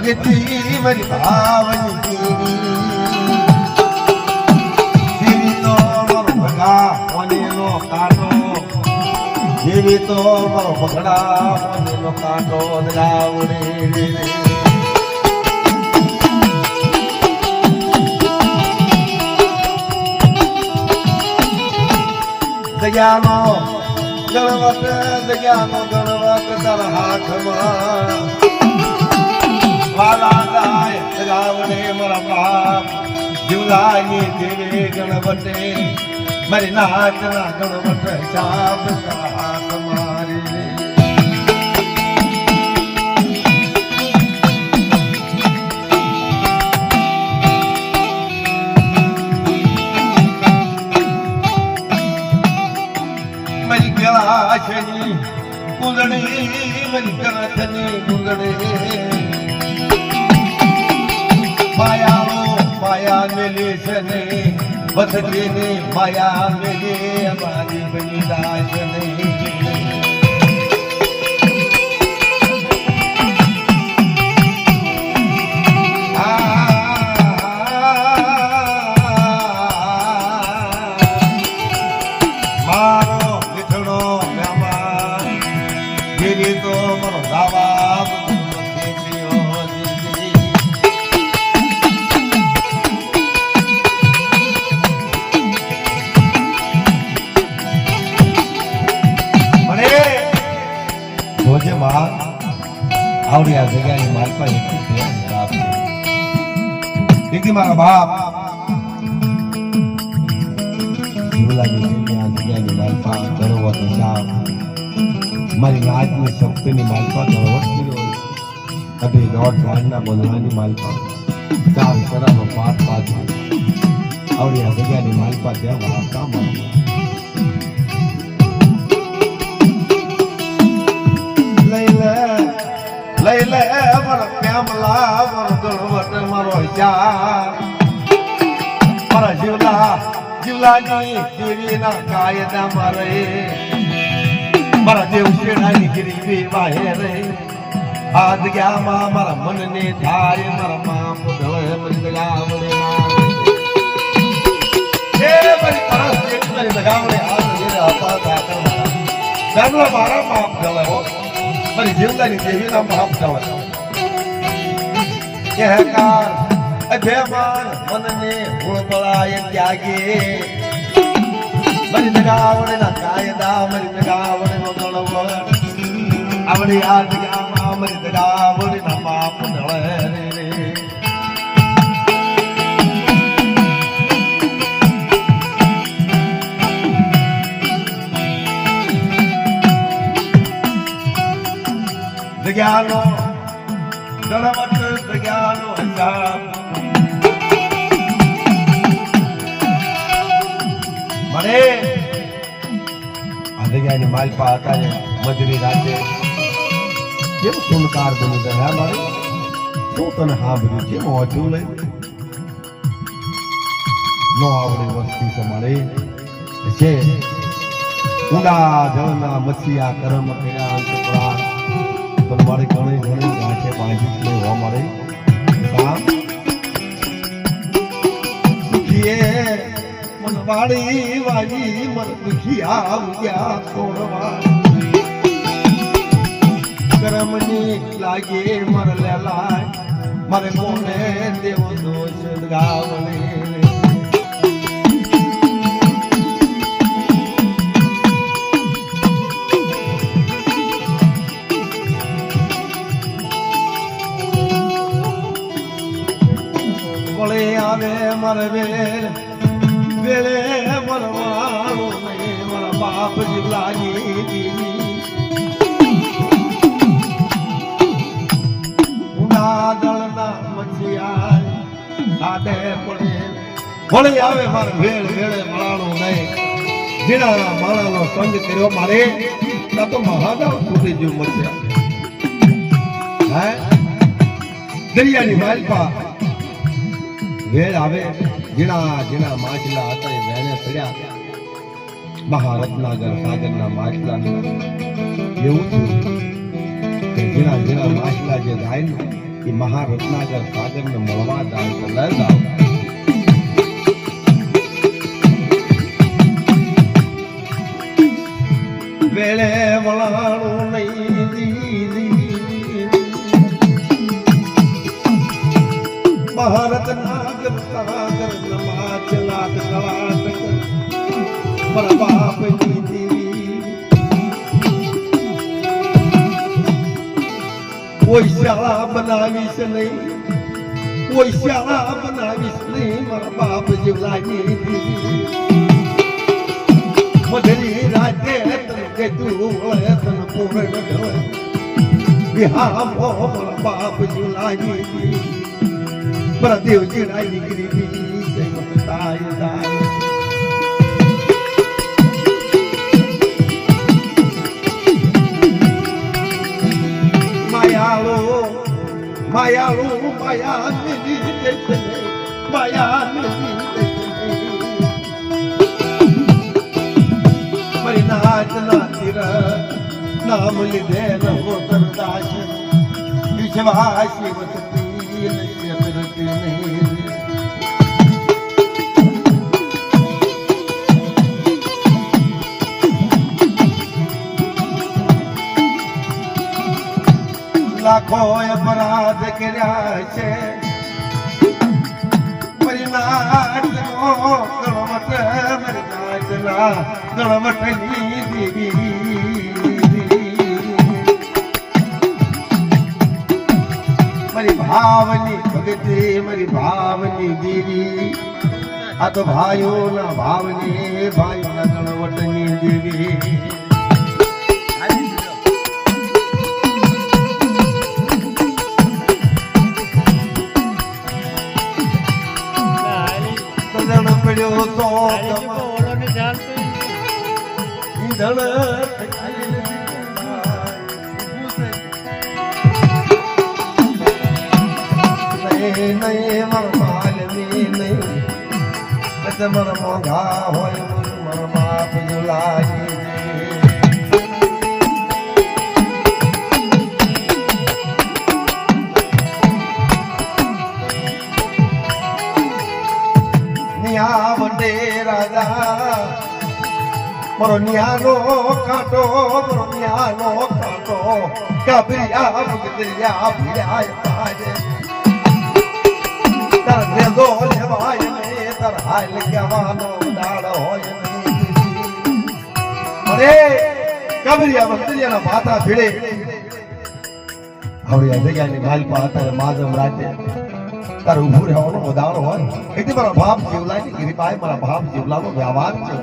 ભગતી મારી ભાવની જીવી તો મારો ભગા મોનેનો કાંટો જીવી તો મારો ભગડા મોનેનો કાંટો રાવડે દયાનો ગણવત દયાનો ગણવત તારા હાથમાં વાલા ગાય રાવણે મારા બાપ જીવલાની દેવે ગણવતે મારી નાચના ગણવત શાપ તારા બથડીની માયા મેલે અમારી બની દાસ મારો મીઠડો મહેમાન ગીરી તો મારો દાવા જોજે માં આવડી આ જગ્યાની માલપા બાપ દીદી મારા બાપ. મારી નાચની શક્તિની માલપા ધરોવર કર્યો કદી દોઢ બોલવાની માલપા ચાર કરાનો પાઠ પાછો આવડી જગ્યાની માલપા ત્યાં કામ લઈ લે મારો યાર. મારા જીવલા, જીવલાની દેવીના કાયદા મારે મારા દેવ શેડાની ગરીબી વાહે રે. આજ ગયા મારા મનને થાય મારા મા પુતળે મરી. દગાવડે એ મારી પરસ એક મારી દગાવડે હાથ જે આપા માપ જલે મારી જીવલાની દેવીના માપ જલે કે કાર અભેમાન મનને ઉળબળાય ત્યાગે. મરી દગાવડે ના કાયદા, મરી દગાવડે નો ગણવડ આવડી આ જગ્યામાં મરી દગાવડે ના માપ ઢળે રે. જગ્યાનો દળવટ જગ્યાનો હિસાબ મને આ જગ્યાની માલપા હતા ને મજરી રાતે કેમ સુનકાર બની ગયા મારે શું તને સાંભળ્યું કેમ ઓછું લઈ નો આવડે વસ્તી મળે છે ઊંડા જળના મચ્છિયા કરમ કર્યા અંતપુરા મારે ઘણી ઘણી ગાંઠે બાંધી લેવા મારે કામ વાગી મન મન દુખિયા આવ્યા તોડવા કરમની લાગે મર લેલાય મારે કોને દેવો દોષ ગાવને. આવે મારે વેળ, વેળે મળાણું નહીં. જીણાના માણાનો સંગ કર્યો મારે તો મહાદેવ મચ્યા હે? દરિયાની માલપા વેળ આવે જીણા જીણા માછલા હતા એ વેણે પડ્યા. મહારત્નાગર સાગરના માછલા એવું થયું કે ઝીણા ઝીણા માછલા જે જાય ને, એ મહારત્નાગર સાગરને મળવા જાય તો જાવ વેળે વળાણું કોઈ શાળા બનાવીશ નહીં કોઈ શાળા બનાવીશ નહીં મારા બાપ જેવલાની દેવી મધરી રાતે તન તું વળે તન પૂરણ ઢળે વિહા મો મારા બાપ જેવલાની દેવી મારા દેવજી રાય મમતાય માયાળો માયાળો માયા માયા નિધિ મારી નાચ નાતી નામ લીધે નમો તરદાસ વિશ્વાસી લાખો અપરાધ કર્યા છે. ગણવટની મારી ભાવની ભગતે મારી ભાવની દેવી. આ તો ભાઈઓના ભાવની, ભાઈઓના ગણવટની દેવી. તો ઈંધણ નહીં નહીં મર માલવી નહીં વડે રાજા. મારો નિહાનો કાંટો, મારો નિહાનો કાંટો. કાબરિયા ભગદરિયા ભિયા તાર રેદો લેવાય ને તાર હાલ કહેવાનો દાડ હોય અરે કાબરિયા ભગદરિયાના માથા ભીડે? હવે જગ્યાની માલપા હતા માધવ રાતે. તારે ઊભું રહેવાનો વધારો હોય એટલે મારા બાપ જીવલાની ગિરિભાઈ મારા બાપ જીવલાનો વ્યવહાર છે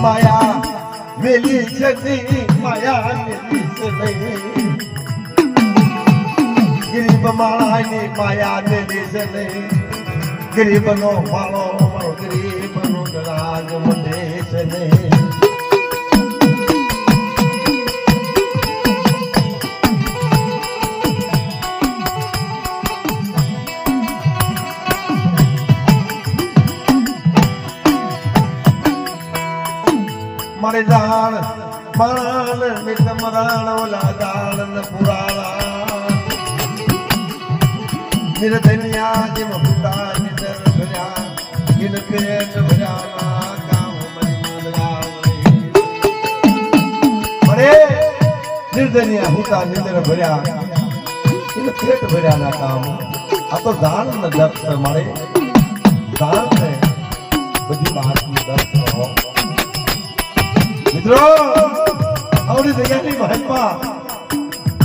માયા વેલી જતી માયા નહીં. ગરીબ માળાની માયા ને દેશ નહીં. ગરીબનો માળો મારો ગરીબનો રાગ મને નહીં માણ મિત મરાણ ઓલા દાણ ન પુરાણા નિરધન્યા જેમ પિતા નિદર ભર્યા નિર પેટ ભર્યા કામ મરી મંદરા અરે નિર્ધન્યા હુતા નિંદર ભર્યા એને પેટ ભર્યા ના કામ મિત્રો આવડી જગ્યાની મહિમા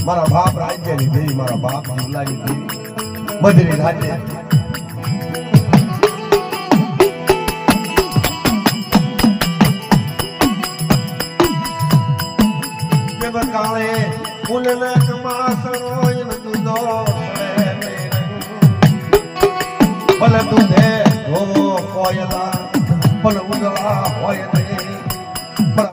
મારા બાપ રાજ્યની દેવી, મારા બાપ જીવલાની દેવી. બદરી રાજ્ય. ભલે દૂધે ધોવો કોયલા, ભલે ઉદળા હોય તે